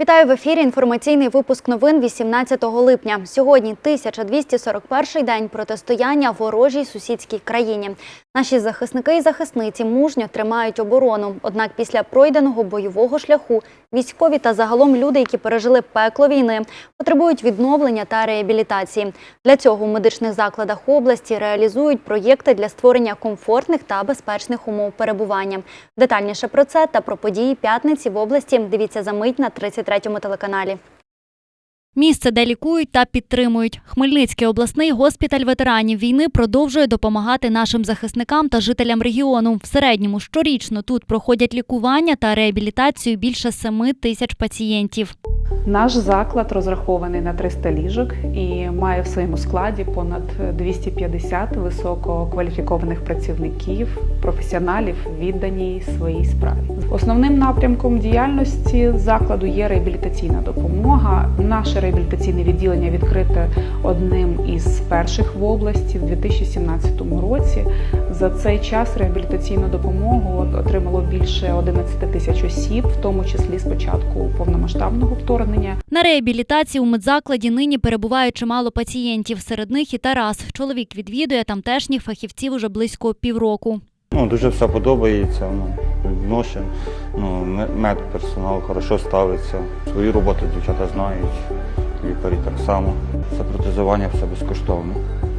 Вітаю в ефірі. Інформаційний випуск новин 18 липня. Сьогодні 1241 день протистояння ворожій сусідській країні. Наші захисники і захисниці мужньо тримають оборону. Однак після пройденого бойового шляху військові та загалом люди, які пережили пекло війни, потребують відновлення та реабілітації. Для цього у медичних закладах області реалізують проєкти для створення комфортних та безпечних умов перебування. Детальніше про це та про події п'ятниці в області дивіться за мить на 33-му телеканалі. Місце, де лікують та підтримують. Хмельницький обласний госпіталь ветеранів війни продовжує допомагати нашим захисникам та жителям регіону. В середньому щорічно тут проходять лікування та реабілітацію більше 7 тисяч пацієнтів. Наш заклад розрахований на 300 ліжок і має в своєму складі понад 250 висококваліфікованих працівників, професіоналів, відданій своїй справі. Основним напрямком діяльності закладу є реабілітаційна допомога. Наше реабілітаційне відділення відкрите одним із перших в області в 2017 році. За цей час реабілітаційну допомогу отримало більше 11 тисяч осіб, в тому числі з початку повномасштабного вторгнення. На реабілітації у медзакладі нині перебуває чимало пацієнтів. Серед них і Тарас. Чоловік відвідує тамтешніх фахівців уже близько півроку. Ну, дуже все подобається, ну, відношень, ну, медперсонал хорошо ставиться. Свою роботу дівчата знають, лікарі так само. Все протезування, все безкоштовно.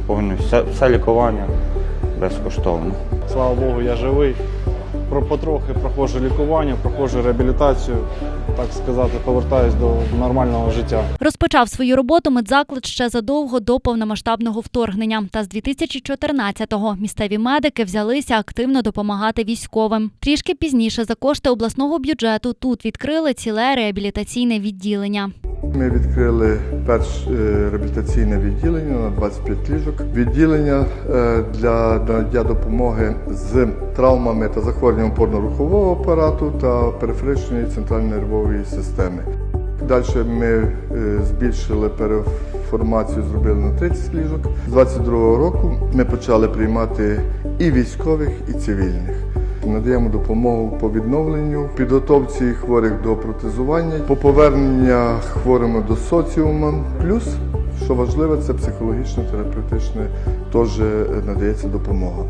Повністю все, все лікування безкоштовно. Слава Богу, я живий. Про потрохи проходжу лікування, проходжу реабілітацію, так сказати, повертаюсь до нормального життя. Розпочав свою роботу медзаклад ще задовго до повномасштабного вторгнення. Та з 2014-го місцеві медики взялися активно допомагати військовим. Трішки пізніше за кошти обласного бюджету тут відкрили ціле реабілітаційне відділення. Ми відкрили перше реабілітаційне відділення на 25 ліжок. Відділення е, для надання допомоги з травмами та захворюванням опорно-рухового апарату та периферичної центральної нервової системи. Далі ми е, збільшили переформацію, зробили на 30 ліжок. З 22 року ми почали приймати і військових, і цивільних. Надаємо допомогу по відновленню, підготовці хворих до протезування, по повернення хворими до соціуму. Плюс, що важливо, це психологічно терапевтичне теж надається допомога.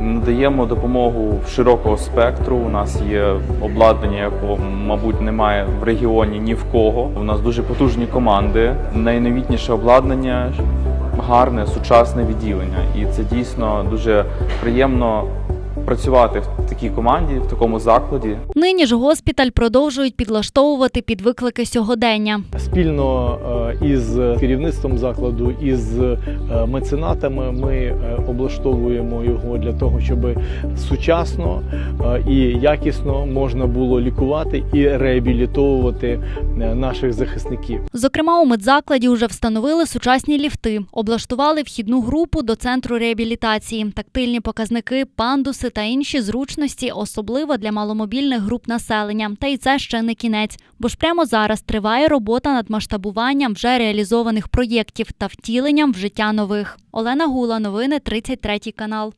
Надаємо допомогу широкого спектру. У нас є обладнання, якого, мабуть, немає в регіоні ні в кого. У нас дуже потужні команди, найновітніше обладнання, гарне сучасне відділення. І це дійсно дуже приємно працювати в такій команді, в такому закладі. Нині ж госпіталь продовжують підлаштовувати під виклики сьогодення. Спільно е, із керівництвом закладу, із е, меценатами ми е, облаштовуємо його для того, щоб сучасно і якісно можна було лікувати і реабілітовувати наших захисників. Зокрема, у медзакладі вже встановили сучасні ліфти, облаштували вхідну групу до центру реабілітації, тактильні показники, пандуси та інші зручності, особливо для маломобільних груп населення. Та й це ще не кінець, бо ж прямо зараз триває робота над масштабуванням вже реалізованих проєктів та втіленням в життя нових. Олена Гула, новини 33 канал.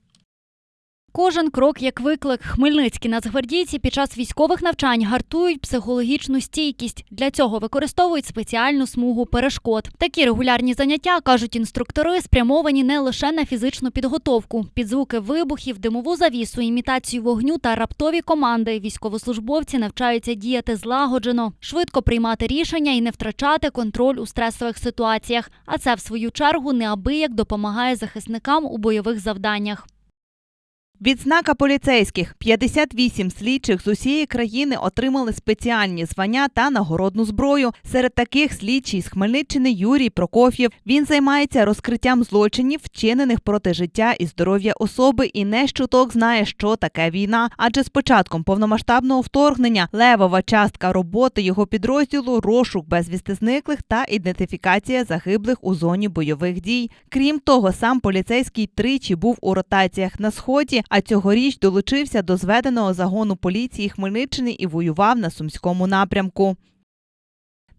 Кожен крок як виклик. Хмельницькі нацгвардійці під час військових навчань гартують психологічну стійкість. Для цього використовують спеціальну смугу перешкод. Такі регулярні заняття, кажуть інструктори, спрямовані не лише на фізичну підготовку. Під звуки вибухів, димову завісу, імітацію вогню та раптові команди військовослужбовці навчаються діяти злагоджено, швидко приймати рішення і не втрачати контроль у стресових ситуаціях. А це, в свою чергу, неабияк допомагає захисникам у бойових завданнях. Відзнака поліцейських 58 слідчих з усієї країни отримали спеціальні звання та нагородну зброю. Серед таких слідчий з Хмельниччини Юрій Прокоф'єв. Він займається розкриттям злочинів, вчинених проти життя і здоров'я особи, і не щуток знає, що таке війна. Адже з початком повномасштабного вторгнення левова частка роботи його підрозділу розшук безвісти зниклих та ідентифікація загиблих у зоні бойових дій. Крім того, сам поліцейський тричі був у ротаціях на сході, а цьогоріч долучився до зведеного загону поліції Хмельниччини і воював на сумському напрямку.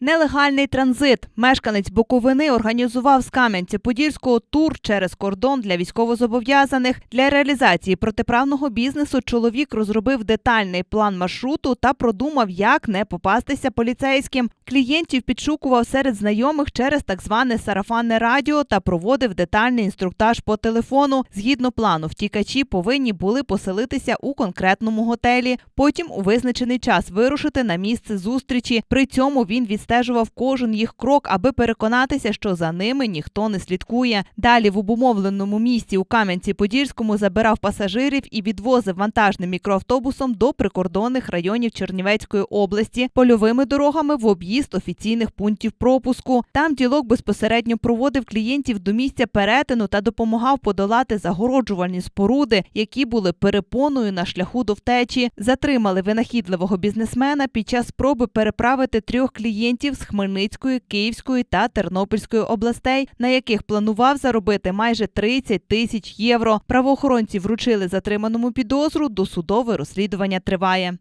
Нелегальний транзит. Мешканець Буковини організував з Кам'янця-Подільського тур через кордон для військовозобов'язаних. Для реалізації протиправного бізнесу чоловік розробив детальний план маршруту та продумав, як не попастися поліцейським. Клієнтів підшукував серед знайомих через так зване сарафанне радіо та проводив детальний інструктаж по телефону. Згідно плану, втікачі повинні були поселитися у конкретному готелі. Потім у визначений час вирушити на місце зустрічі. При цьому він відстежував кожен їх крок, аби переконатися, що за ними ніхто не слідкує. Далі в обумовленому місті у Кам'янці-Подільському забирав пасажирів і відвозив вантажним мікроавтобусом до прикордонних районів Чернівецької області, польовими дорогами в об'їзд офіційних пунктів пропуску. Там ділок безпосередньо проводив клієнтів до місця перетину та допомагав подолати загороджувальні споруди, які були перепоною на шляху до втечі. Затримали винахідливого бізнесмена під час спроби переправити трьох клієнтів з Хмельницької, Київської та Тернопільської областей, на яких планував заробити майже 30 тисяч євро. Правоохоронці вручили затриманому підозру. Досудове розслідування триває.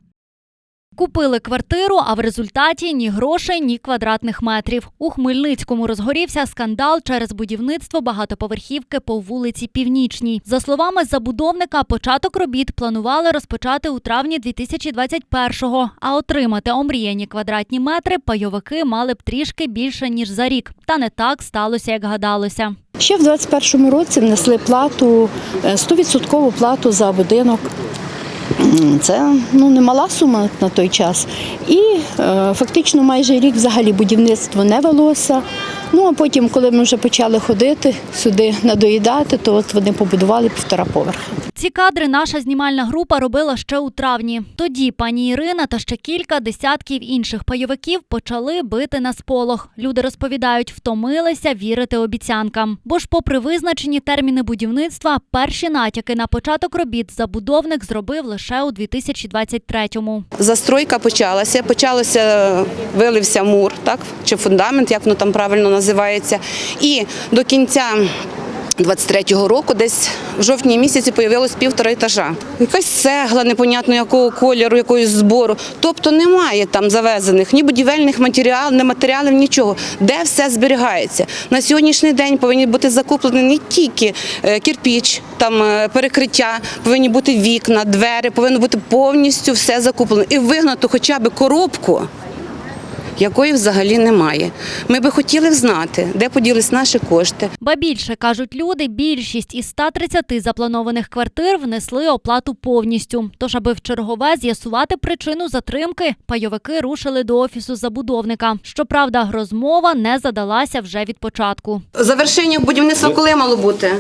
Купили квартиру, а в результаті ні грошей, ні квадратних метрів. У Хмельницькому розгорівся скандал через будівництво багатоповерхівки по вулиці Північній. За словами забудовника, початок робіт планували розпочати у травні 2021-го, а отримати омріяні квадратні метри пайовики мали б трішки більше ніж за рік. Та не так сталося, як гадалося. Ще в 21-му році внесли плату, е, 100% плату за будинок. Це ну, немала сума на той час. І е, фактично майже рік взагалі будівництво не велося. Ну а потім, коли ми вже почали ходити сюди надоїдати, то от вони побудували півтора поверха. Ці кадри наша знімальна група робила ще у травні. Тоді пані Ірина та ще кілька десятків інших пайовиків почали бити на сполох. Люди розповідають, втомилися вірити обіцянкам. Бо ж, попри визначені терміни будівництва, перші натяки на початок робіт забудовник зробив лише у 2023-му. Застройка почалася. Почалося, вилився мур, так чи фундамент, як воно там правильно називається. І до кінця 23-го року, десь в жовтні місяці, появилось півтора етажа. Якась цегла, непонятно якого кольору, якогось збору. Тобто немає там завезених ні будівельних матеріалів, ні матеріалів, нічого. Де все зберігається? На сьогоднішній день повинні бути закуплені не тільки е, кирпіч, там е, перекриття, повинні бути вікна, двері, повинно бути повністю все закуплено. І вигнато хоча б коробку якої взагалі немає. Ми би хотіли знати, де поділись наші кошти. Ба більше кажуть люди, більшість із 130 запланованих квартир внесли оплату повністю. Тож, аби в чергове з'ясувати причину затримки, пайовики рушили до офісу забудовника. Щоправда, розмова не задалася вже від початку. Завершення будівництва коли мало бути?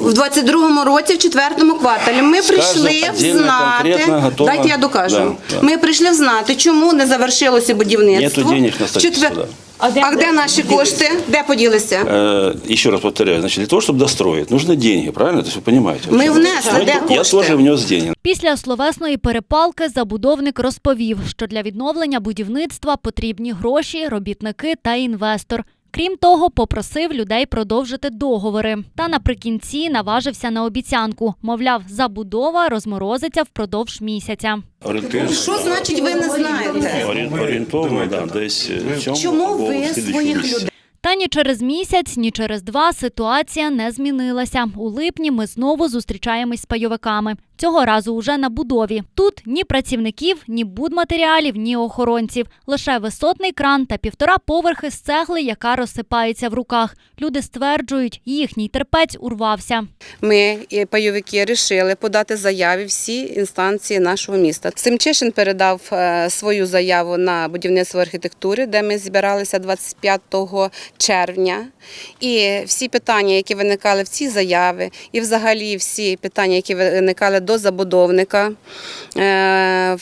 В 22-му році, в четвертому кварталі. Ми прийшли отдельно, взнати. конкретно готово. Дайте я докажу. Да, да. Ми прийшли взнати, чому не завершилося будівництво. Нету денег на строительство, Четвер- А де наші кошти? Де поділися? Э, еще раз повторяю, значит, для того, чтобы достроить, нужны деньги, правильно? То есть вы понимаете? Мы внесли, Я- де Я кошти? тоже внес деньги. Після словесної перепалки забудовник розповів, що для відновлення будівництва потрібні гроші, робітники та інвестор. Крім того, попросив людей продовжити договори. Та наприкінці наважився на обіцянку. Мовляв, забудова розморозиться впродовж місяця. Що значить ви не знаєте? Орієнтовно, да, десь в цьому Чому ви своїх людей? Та ні через місяць, ні через два ситуація не змінилася. У липні ми знову зустрічаємось з пайовиками. Цього разу уже на будові. Тут ні працівників, ні будматеріалів, ні охоронців. Лише висотний кран та півтора поверхи з цегли, яка розсипається в руках. Люди стверджують, їхній терпець урвався. Ми пайовики вирішили подати заяви всі інстанції нашого міста. Семчишин передав е, свою заяву на будівництво архітектури, де ми збиралися 25 червня. І всі питання, які виникали в цій заяві, і взагалі всі питання, які виникали до забудовника е,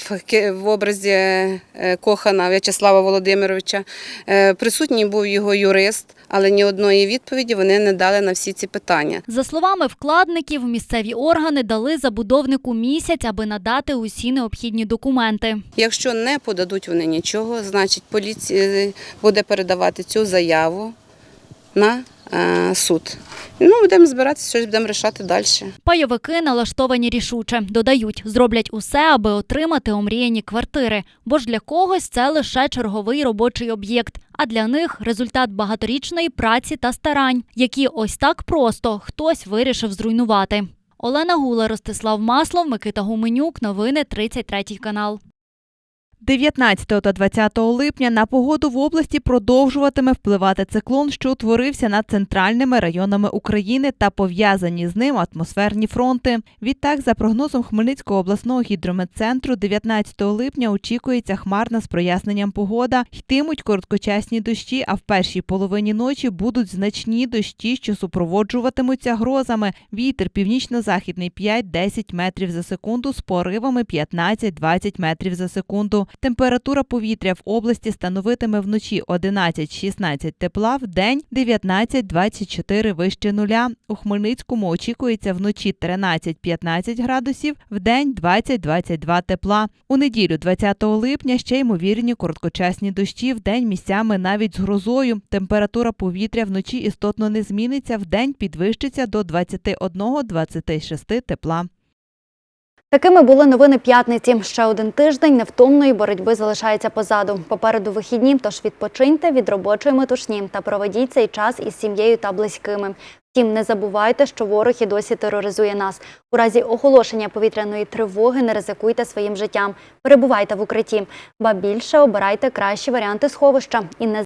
в образі е, Кохана В'ячеслава Володимировича, е, присутній був його юрист, але ні одної відповіді вони не дали на всі ці питання. За словами вкладників, місцеві органи дали забудовнику місяць, аби надати усі необхідні документи. Якщо не подадуть вони нічого, значить поліція буде передавати цю заяву на е, суд. Ну, будемо збиратися, щось будемо рішати далі. Пайовики налаштовані рішуче. Додають, зроблять усе, аби отримати омріяні квартири. Бо ж для когось це лише черговий робочий об'єкт. А для них результат багаторічної праці та старань, які ось так просто хтось вирішив зруйнувати. Олена Гула, Ростислав Маслов, Микита Гуменюк. Новини 33 канал. 19 та 20 липня на погоду в області продовжуватиме впливати циклон, що утворився над центральними районами України та пов'язані з ним атмосферні фронти. Відтак, за прогнозом Хмельницького обласного гідрометцентру, 19 липня очікується хмарна з проясненням погода. Йтимуть короткочасні дощі, а в першій половині ночі будуть значні дощі, що супроводжуватимуться грозами. Вітер північно-західний 5-10 метрів за секунду з поривами 15-20 метрів за секунду. Температура повітря в області становитиме вночі 11-16 тепла, в день 19-24 вище нуля. У Хмельницькому очікується вночі 13-15 градусів, в день 20-22 тепла. У неділю 20 липня ще ймовірні короткочасні дощі, в день місцями навіть з грозою. Температура повітря вночі істотно не зміниться, в день підвищиться до 21-26 тепла. Такими були новини п'ятниці. Ще один тиждень невтомної боротьби залишається позаду. Попереду вихідні, тож відпочиньте від робочої метушні та проведіть цей час із сім'єю та близькими. Втім, не забувайте, що ворог і досі тероризує нас. У разі оголошення повітряної тривоги не ризикуйте своїм життям. Перебувайте в укритті, ба більше обирайте кращі варіанти сховища і не